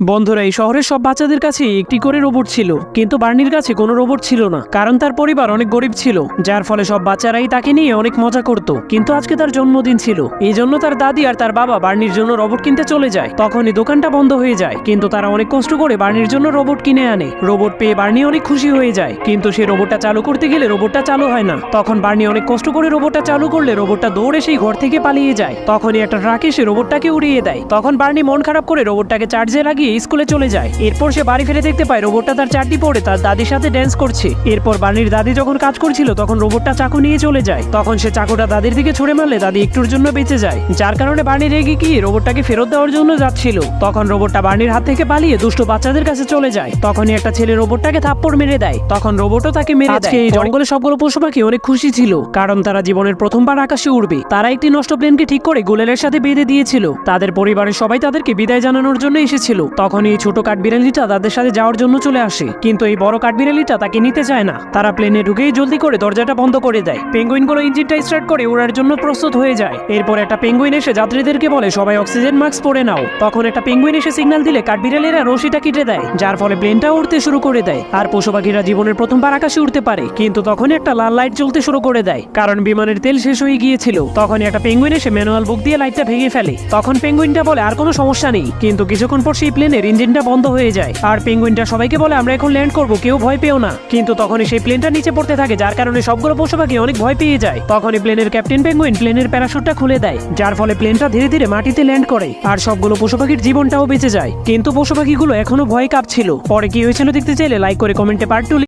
বন্ধুরা, এই শহরের সব বাচ্চাদের কাছে একটি করে রোবট ছিল, কিন্তু বার্নির কাছে কোনো রোবট ছিল না, কারণ তার পরিবার অনেক গরিব ছিল, যার ফলে সব বাচ্চারাই তাকে নিয়ে অনেক মজা করত। কিন্তু আজকে তার জন্মদিন ছিল, এই জন্য তার দাদি আর তার বাবা বার্নির জন্য রোবট কিনতে চলে যায়। তখনই দোকানটা বন্ধ হয়ে যায়, কিন্তু তারা অনেক কষ্ট করে বার্নির জন্য রোবট কিনে আনে। রোবট পেয়ে বার্নি অনেক খুশি হয়ে যায়, কিন্তু সে রোবটটা চালু করতে গেলে রোবটটা চালু হয় না। তখন বার্নি অনেক কষ্ট করে রোবটটা চালু করলে রোবটটা দৌড়ে সেই ঘর থেকে পালিয়ে যায়। তখনই একটা ট্রাক এসে রোবটটাকে উড়িয়ে দেয়। তখন বার্নি মন খারাপ করে রোবটটাকে চার্জে লাগিয়ে স্কুলে চলে যায়। এরপর সে বাড়ি ফিরে দেখতে পায় রোবটটা তার চারটি পরে তার দাদির সাথে ড্যান্স করছে। এরপর বার্নির দাদি যখন কাজ করছিল তখন রোবটটা চাকু নিয়ে চলে যায়। তখন সে চাকুটা দাদির দিকে ছুড়ে মারলে দাদি একটুর জন্য বেঁচে যায়। যার কারণে বার্নি রেগে গিয়ে রোবটটাকে ফেরত দেওয়ার জন্য যাচ্ছিল। তখন রোবটটা বার্নির হাত থেকে পালিয়ে দুষ্ট বাচ্চাদের কাছে চলে যায়। তখনই একটা ছেলে রোবটটাকে থাপ্পড় মেরে দেয়। তখন রোবটও তাকে মেরে দেয়। এই জঙ্গলে সবগুলো পশু পাখি অনেক খুশি ছিল কারণ তারা জীবনের প্রথমবার আকাশে উড়বে। তারা একটি নষ্ট প্লেনকে ঠিক করে গুলেলের সাথে বেঁধে দিয়েছিল। তাদের পরিবারের সবাই তাদেরকে বিদায় জানানোর জন্য এসেছিল। তখন এই ছোট কাঠবিড়ালিটা তাদের সাথে যাওয়ার জন্য চলে আসে। কিন্তু এই বড় কাঠবিড়ালিটা তাকে নিতে চায় না। তারা প্লেনে ঢুকেই জলদি করে দরজাটা বন্ধ করে দেয়। পেঙ্গুইনগুলো ইঞ্জিনটা স্টার্ট করে উড়ার জন্য প্রস্তুত হয়ে যায়। এরপর একটা পেঙ্গুইন এসে যাত্রীদেরকে বলে, সবাই অক্সিজেন মাস্ক পরে নাও। তখন একটা পেঙ্গুইন এসে সিগন্যাল দিলে কাঠবিড়ালিরা রশিটা কেটে দেয়, যার ফলে প্লেনটা উড়তে শুরু করে দেয়। আর পশু পাখিরা জীবনের প্রথমবার আকাশে উঠতে পারে, কিন্তু তখন একটা লাল লাইট জ্বলতে শুরু করে দেয়। কারণ বিমানের তেল শেষ হয়ে গিয়েছিল। তখন একটা পেঙ্গুইন এসে ম্যানুয়াল বুক দিয়ে লাইটটা ভেঙে ফেলে। তখন পেঙ্গুইনটা বলে, আর কোনো সমস্যা নেই। কিন্তু কিছুক্ষণ পর সেই প্লেনের ইঞ্জিনটা বন্ধ হয়ে যায়। আর পেঙ্গুইনটা সবাইকে বলে, আমরা এখন ল্যান্ড করব, কেউ ভয় পেও না। কিন্তু তখনই সেই প্লেনটা নিচে পড়তে থাকে, যার কারণে সবগুলো পশু পাখি অনেক ভয় পেয়ে যায়। তখনই প্লেনের ক্যাপ্টেন পেঙ্গুইন প্লেনের প্যারাশুটটা খুলে দেয়, যার ফলে প্লেনটা ধীরে ধীরে মাটিতে ল্যান্ড করে, আর সবগুলো পশু পাখির জীবনটাও বেঁচে যায়। কিন্তু পশু পাখিগুলো এখনও ভয় কাঁপছিল। পরে কি হয়েছিল দেখতে চাইলে লাইক করে কমেন্টে পার্ট টু